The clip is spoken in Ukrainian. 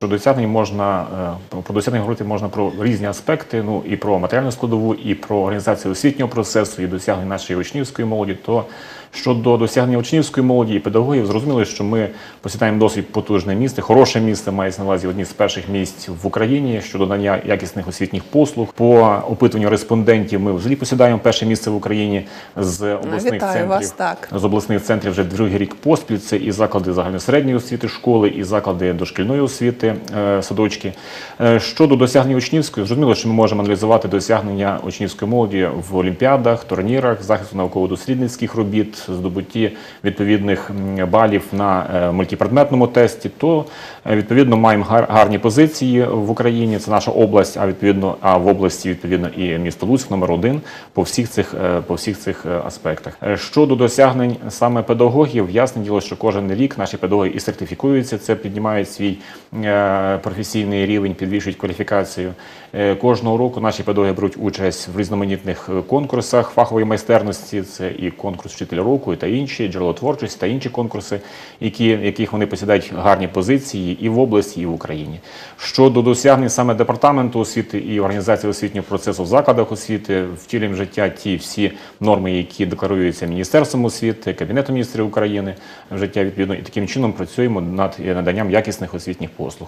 Про досягнень можна е, про досягнення говорити можна про різні аспекти. Ну і про матеріальну складову, і про організацію освітнього процесу, і досягнення нашої учнівської молоді. То щодо досягнення учнівської молоді і педагогів, зрозуміло, що ми посідаємо досить потужне місце, хороше місце, мається на увазі одні з перших місць в Україні щодо надання якісних освітніх послуг. По опитуванню респондентів ми взагалі посідаємо перше місце в Україні з обласних вітаю центрів вас, так. з обласних центрів вже другий рік поспіль. Це і заклади загальносередньої освіти, школи, і заклади дошкільної освіти, е, садочки. Е, Щодо досягнень учнівської, зрозуміло, що ми можемо аналізувати досягнення учнівської молоді в олімпіадах, турнірах, захисту науково-дослідницьких робіт, здобутті відповідних балів на е, мультипредметному тесті. То відповідно маємо гар- гарні позиції в Україні. Це наша область, а відповідно, а в області відповідно і місто Луцьк номер один по всіх цих по всіх цих аспектах. Щодо досягнень саме педагогів, ясне діло, що кожен рік наші педагоги і сертифікуються. Це піднімають свій професійний рівень, підвищують кваліфікацію. Е, Кожного року наші педагоги беруть участь в різноманітних е, конкурсах фахової майстерності. Це і конкурс вчителя року, та інші джерело творчості та інші конкурси, які яких вони посідають гарні позиції і в області, і в Україні. Щодо досягнень саме департаменту освіти і організації освітнього процесу в закладах освіти, втілюємо життя ті всі норми, які декларуються Міністерством освіти, Кабінетом міністрів України в життя відповідно, і таким чином працюємо над наданням якісних освітніх послуг.